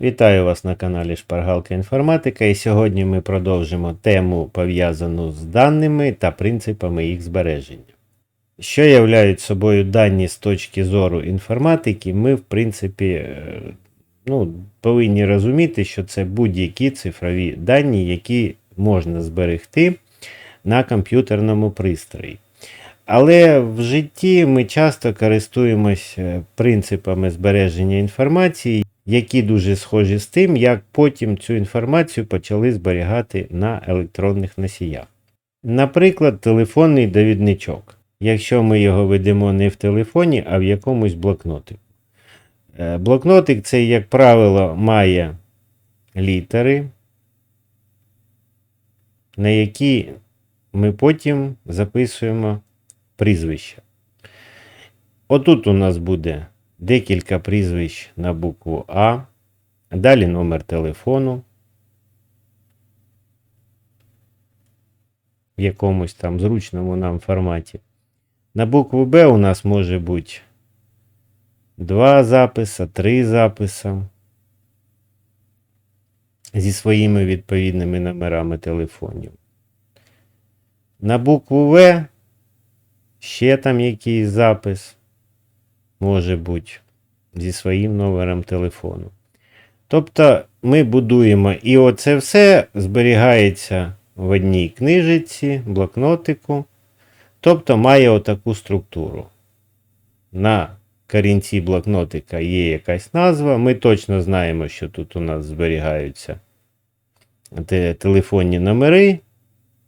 Вітаю вас на каналі Шпаргалка Інформатика і сьогодні ми продовжимо тему пов'язану з даними та принципами їх збереження. Що являють собою дані з точки зору інформатики, ми, в принципі, е, ну, повинні розуміти, що це будь-які цифрові дані, які можна зберегти на комп'ютерному пристрої. Але в житті ми часто користуємось е, принципами збереження інформації, які дуже схожі з тим, як потім цю інформацію почали зберігати на електронних носіях. Наприклад, телефонний довідничок. Якщо ми його ведемо не в телефоні, а в якомусь блокнотику. Е, Блокнотик це, як правило, має літери, на які ми потім записуємо прізвища. Отут у нас буде декілька прізвищ на букву А, далі номер телефону. В якомусь там зручному нам форматі. На букву Б у нас може бути два записи, три записи зі своїми відповідними номерами телефонів. На букву В ще там якийсь запис може бути зі своїм номером телефону. Тобто ми будуємо і оце все зберігається в одній книжиці, блокнотику. Тобто має отаку структуру. На корінці блокнотика є якась назва. Ми точно знаємо, що тут у нас зберігаються телефонні номери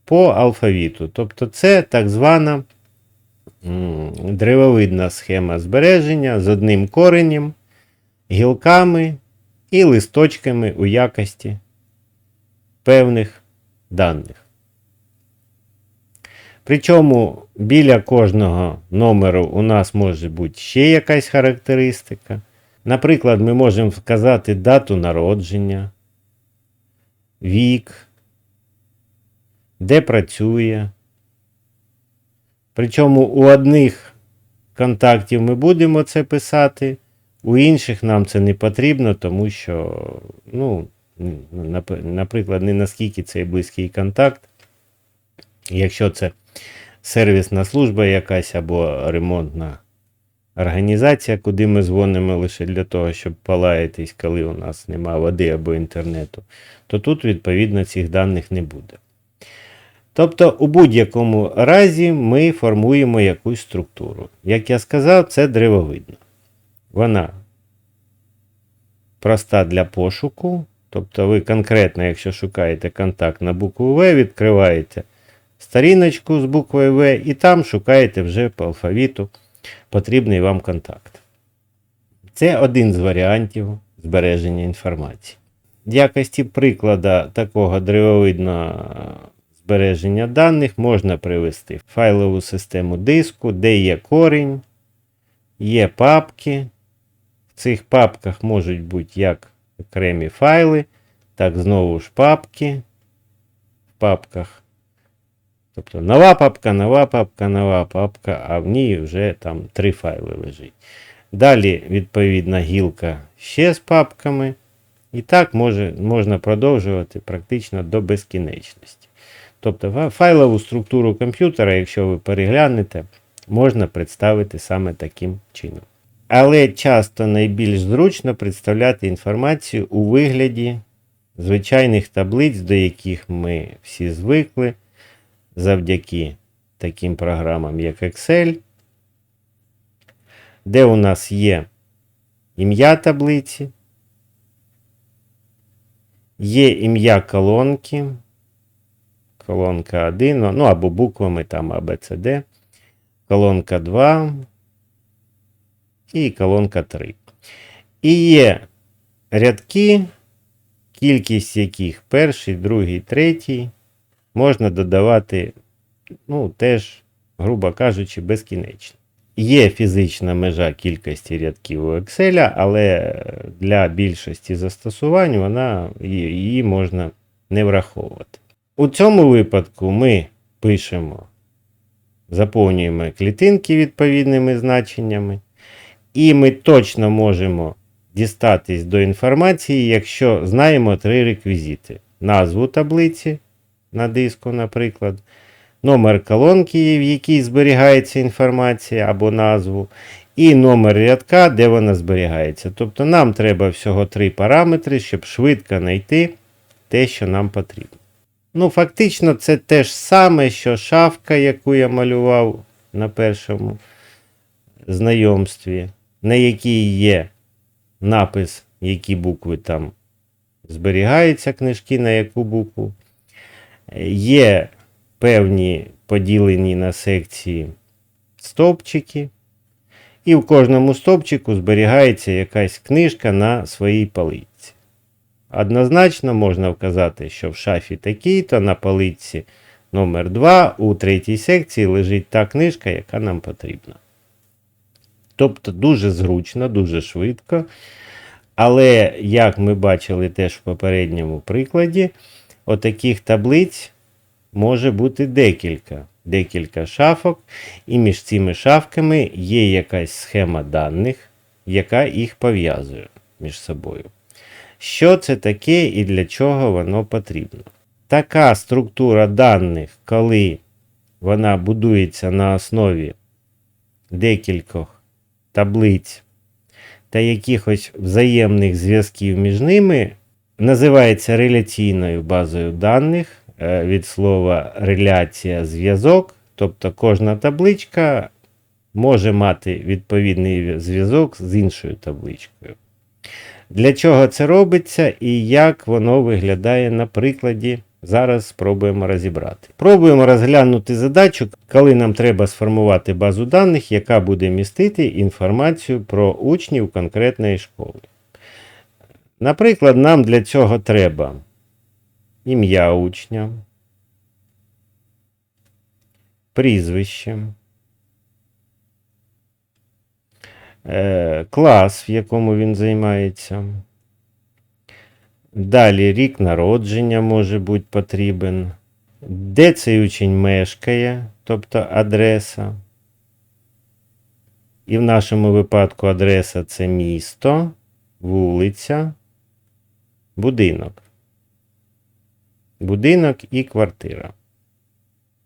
по алфавіту. Тобто це так звана древовидна схема збереження з одним коренем, гілками і листочками у якості певних даних. Причому біля кожного номеру у нас може бути ще якась характеристика. Наприклад, ми можемо вказати дату народження, вік, де працює. Причому у одних контактів ми будемо це писати, у інших нам це не потрібно, тому що, ну, наприклад, не наскільки це близький контакт. Якщо це сервісна служба якась або ремонтна організація, куди ми дзвонимо лише для того, щоб полаятись, коли у нас немає води або інтернету, то тут, відповідно, цих даних не буде. Тобто, у будь-якому разі ми формуємо якусь структуру. Як я сказав, це древовидно. Вона проста для пошуку. Тобто, ви конкретно, якщо шукаєте контакт на букву В, відкриваєте сторіночку з буквою В і там шукаєте вже по алфавіту потрібний вам контакт. Це один з варіантів збереження інформації. В якості приклада такого древовидного збереження даних можна привести в файлову систему диску, де є корінь, є папки. В цих папках можуть бути як окремі файли, так знову ж папки. В папках Тобто нова папка, нова папка, нова папка, а в ній вже там три файли лежить. Далі, відповідна гілка ще з папками. І так може, можна продовжувати практично до безкінечності. Тобто файлову структуру комп'ютера, якщо ви переглянете, можна представити саме таким чином. Але часто найбільш зручно представляти інформацію у вигляді звичайних таблиць, до яких ми всі звикли завдяки таким програмам, як Excel, де у нас є ім'я таблиці, є ім'я колонки, колонка 1, ну або буквами там ABCD, колонка 2 і колонка 3. І є рядки, кількість яких перший, другий, третій можна додавати, ну, теж, грубо кажучи, безкінечно. Є фізична межа кількості рядків у Excel, але для більшості застосувань вона, її можна не враховувати. У цьому випадку ми пишемо, заповнюємо клітинки відповідними значеннями, і ми точно можемо дістатись до інформації, якщо знаємо три реквізити: назву таблиці на диску, наприклад, номер колонки, в якій зберігається інформація або назву, і номер рядка, де вона зберігається. Тобто нам треба всього три параметри, щоб швидко знайти те, що нам потрібно. Ну, фактично, це те ж саме, що шафка, яку я малював на першому знайомстві, на якій є напис, які букви там зберігаються книжки, на яку букву. Є певні поділені на секції стовпчики, і в кожному стовпчику зберігається якась книжка на своїй полиці. Однозначно можна вказати, що в шафі такій-то на полиці номер 2 у третій секції лежить та книжка, яка нам потрібна. Тобто дуже зручно, дуже швидко. Але, як ми бачили теж в попередньому прикладі, отаких таблиць може бути декілька. Декілька шафок, і між цими шафками є якась схема даних, яка їх пов'язує між собою. Що це таке і для чого воно потрібно? Така структура даних, коли вона будується на основі декількох таблиць та якихось взаємних зв'язків між ними, називається реляційною базою даних е, від слова реляція зв'язок. Тобто кожна табличка може мати відповідний зв'язок з іншою табличкою. Для чого це робиться і як воно виглядає на прикладі, зараз спробуємо розібрати. Пробуємо розглянути задачу, коли нам треба сформувати базу даних, яка буде містити інформацію про учнів конкретної школи. Наприклад, нам для цього треба ім'я учня, прізвище. Е, клас, в якому він займається. Далі рік народження може бути потрібен. Де цей учень мешкає, тобто адреса. І в нашому випадку адреса це місто, вулиця, будинок. Будинок і квартира.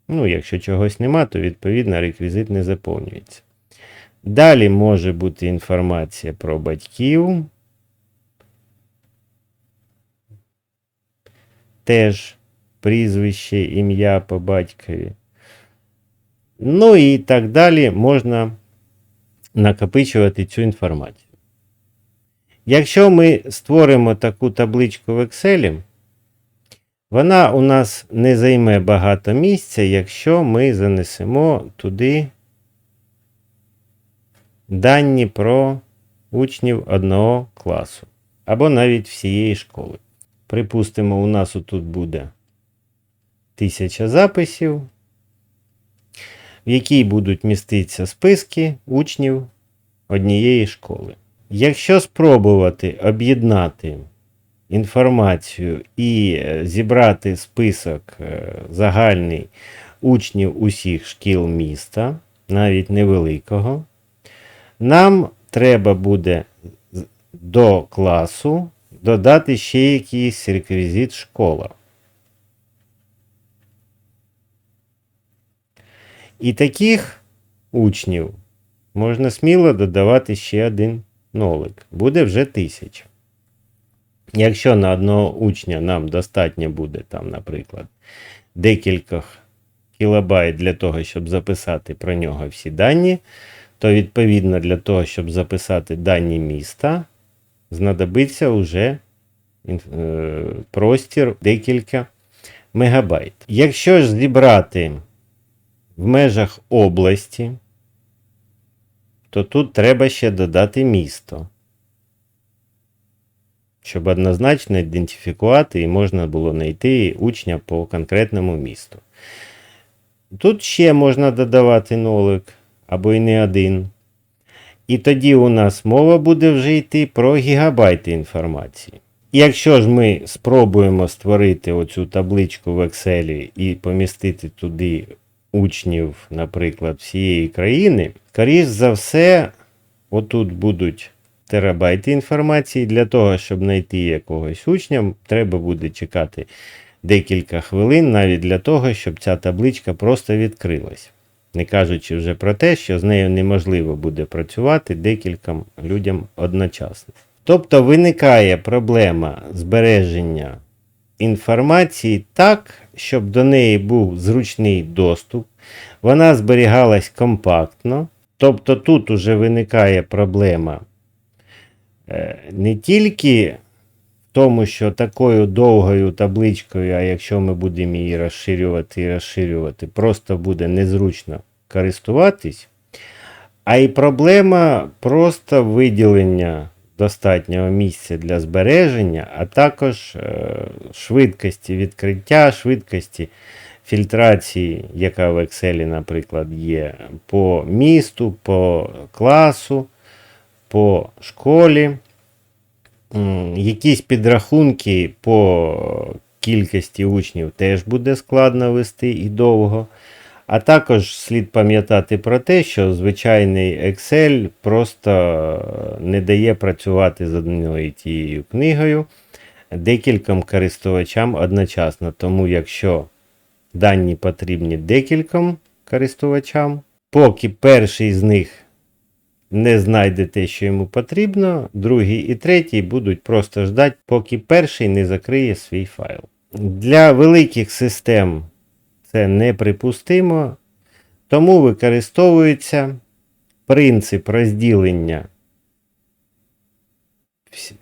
Ну, якщо чогось нема, то відповідно реквізит не заповнюється. Далі може бути інформація про батьків. Теж прізвище, ім'я по батькові. Ну і так далі можна накопичувати цю інформацію. Якщо ми створимо таку табличку в Excel, вона у нас не займе багато місця, якщо ми занесемо туди дані про учнів одного класу або навіть всієї школи. Припустимо, у нас тут буде тисяча записів, в якій будуть міститися списки учнів однієї школи. Якщо спробувати об'єднати інформацію і е, зібрати список е, загальний учнів усіх шкіл міста, навіть невеликого, нам треба буде до класу додати ще якийсь реквізит школа. І таких учнів можна сміло додавати ще один нолик. Буде вже тисяча. Якщо на одного учня нам достатньо буде, там, наприклад, декількох кілобайт для того, щоб записати про нього всі дані, то відповідно для того, щоб записати дані міста, знадобиться вже е, простір декілька мегабайт. Якщо ж зібрати в межах області, то тут треба ще додати місто, щоб однозначно ідентифікувати і можна було знайти учня по конкретному місту. Тут ще можна додавати нолик або й не один. І тоді у нас мова буде вже йти про гігабайти інформації. І якщо ж ми спробуємо створити оцю табличку в Excel і помістити туди учнів, наприклад, всієї країни, скоріш за все, отут будуть терабайти інформації. Для того, щоб знайти якогось учня, треба буде чекати декілька хвилин, навіть для того, щоб ця табличка просто відкрилась. Не кажучи вже про те, що з нею неможливо буде працювати декільком людям одночасно. Тобто виникає проблема збереження інформації так, щоб до неї був зручний доступ, вона зберігалась компактно. Тобто тут уже виникає проблема е, не тільки в тому, що такою довгою табличкою, а якщо ми будемо її розширювати і розширювати, просто буде незручно користуватись, а й проблема просто виділення достатнього місця для збереження, а також е, швидкості відкриття, швидкості фільтрації, яка в Excel, наприклад, є по місту, по класу, по школі. Якісь підрахунки по кількості учнів теж буде складно вести і довго. А також слід пам'ятати про те, що звичайний Excel просто не дає працювати з одною і тією книгою декільком користувачам одночасно. Тому якщо дані потрібні декільком користувачам, поки перший з них не знайде те, що йому потрібно, другий і третій будуть просто ждати, поки перший не закриє свій файл. Для великих систем це неприпустимо, тому використовується принцип розділення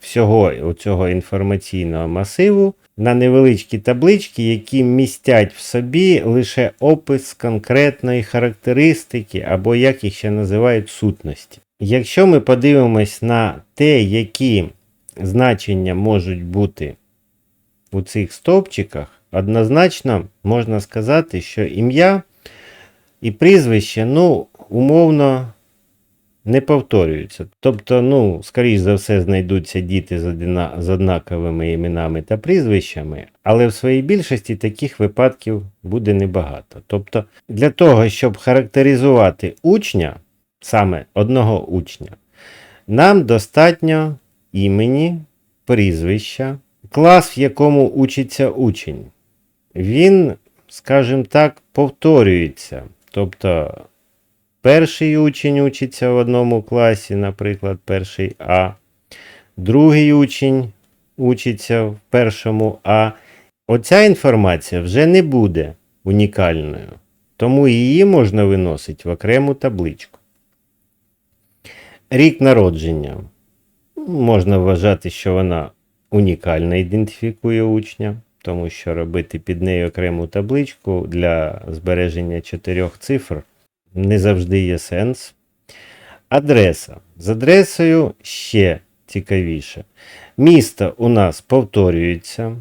всього цього інформаційного масиву на невеличкі таблички, які містять в собі лише опис конкретної характеристики, або як їх ще називають сутності. Якщо ми подивимось на те, які значення можуть бути у цих стовпчиках, однозначно можна сказати, що ім'я і прізвище, ну, умовно, не повторюються. Тобто, ну, скоріш за все, знайдуться діти з, однаковими іменами та прізвищами, але в своїй більшості таких випадків буде небагато. Тобто, для того, щоб характеризувати учня, саме одного учня, нам достатньо імені, прізвища, клас, в якому учиться учень. Він, скажімо так, повторюється. Тобто перший учень учиться в одному класі, наприклад, перший А, другий учень учиться в першому А. Оця інформація вже не буде унікальною, тому її можна виносити в окрему табличку. Рік народження. Можна вважати, що вона унікально ідентифікує учня, тому що робити під нею окрему табличку для збереження чотирьох цифр не завжди є сенс. Адреса. З адресою ще цікавіше. Місто у нас повторюється,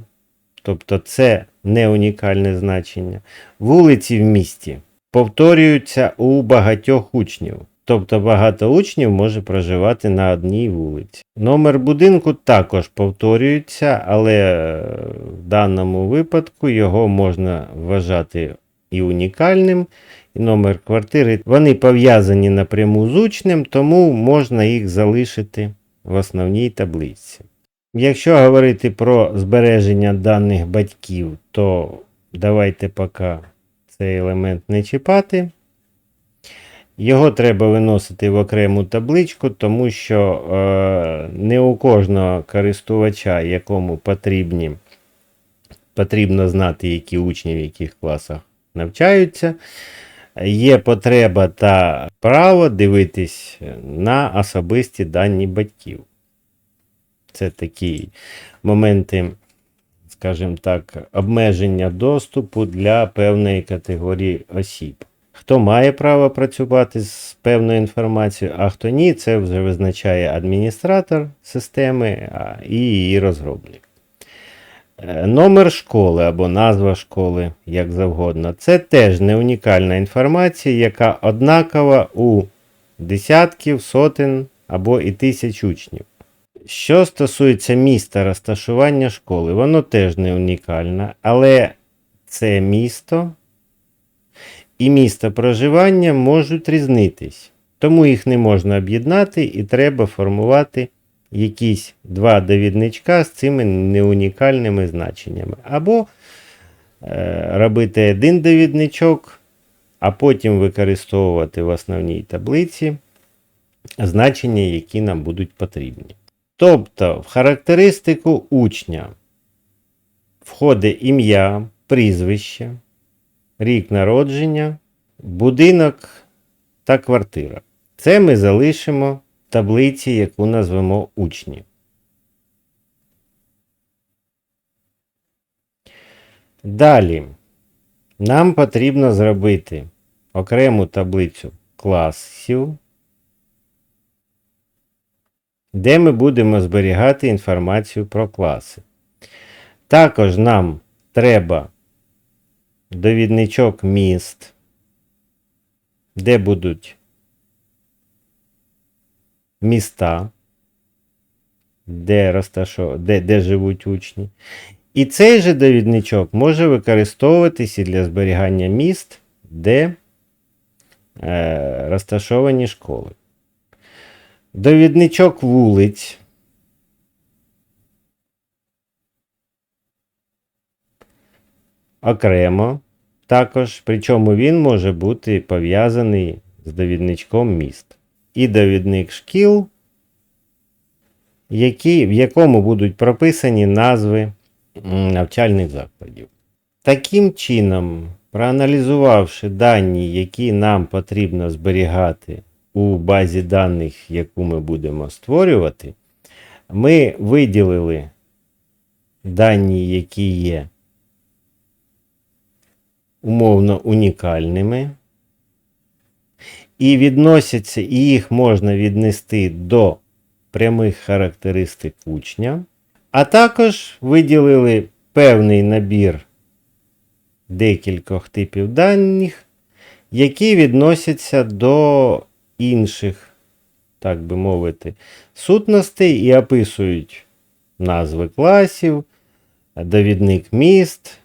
тобто це не унікальне значення. Вулиці в місті повторюються у багатьох учнів. Тобто багато учнів може проживати на одній вулиці. Номер будинку також повторюється, але е, в даному випадку його можна вважати і унікальним, і номер квартири. Вони пов'язані напряму з учнем, тому можна їх залишити в основній таблиці. Якщо говорити про збереження даних батьків, то давайте поки цей елемент не чіпати. Його треба виносити в окрему табличку, тому що е, не у кожного користувача, якому потрібні, потрібно знати, які учні в яких класах навчаються, є потреба та право дивитись на особисті дані батьків. Це такі моменти, скажімо так, обмеження доступу для певної категорії осіб. Хто має право працювати з певною інформацією, а хто ні, це вже визначає адміністратор системи і її розробник. Е, Номер школи або назва школи, як завгодно, це теж не унікальна інформація, яка однакова у десятків, сотень або і тисяч учнів. Що стосується міста розташування школи, воно теж не унікальне, але це місто і місто проживання можуть різнитись. Тому їх не можна об'єднати і треба формувати якісь два довідничка з цими неунікальними значеннями. Або е, робити один довідничок, а потім використовувати в основній таблиці значення, які нам будуть потрібні. Тобто в характеристику учня входить ім'я, прізвище, рік народження, будинок та квартира. Це ми залишимо в таблиці, яку назвемо учні. Далі нам потрібно зробити окрему таблицю класів, де ми будемо зберігати інформацію про класи. Також нам треба довідничок міст, де будуть міста, де, розташо... де, де живуть учні. І цей же довідничок може використовуватися для зберігання міст, де е, розташовані школи. Довідничок вулиць. Окремо також, причому він може бути пов'язаний з довідничком міст. І довідник шкіл, які, в якому будуть прописані назви навчальних закладів. Таким чином, проаналізувавши дані, які нам потрібно зберігати у базі даних, яку ми будемо створювати, ми виділили дані, які є умовно унікальними, і відносяться, і їх можна віднести до прямих характеристик учня, а також виділили певний набір декількох типів даних, які відносяться до інших, так би мовити, сутностей і описують назви класів, довідник міст,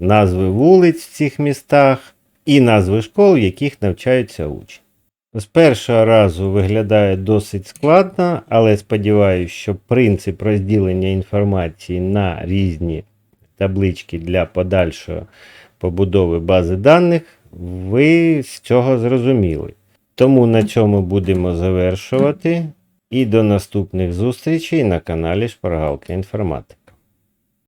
назви вулиць в цих містах і назви школ, в яких навчаються учні. З першого разу виглядає досить складно, але сподіваюся, що принцип розділення інформації на різні таблички для подальшої побудови бази даних ви з цього зрозуміли. Тому на цьому будемо завершувати. І до наступних зустрічей на каналі Шпаргалка Інформатики.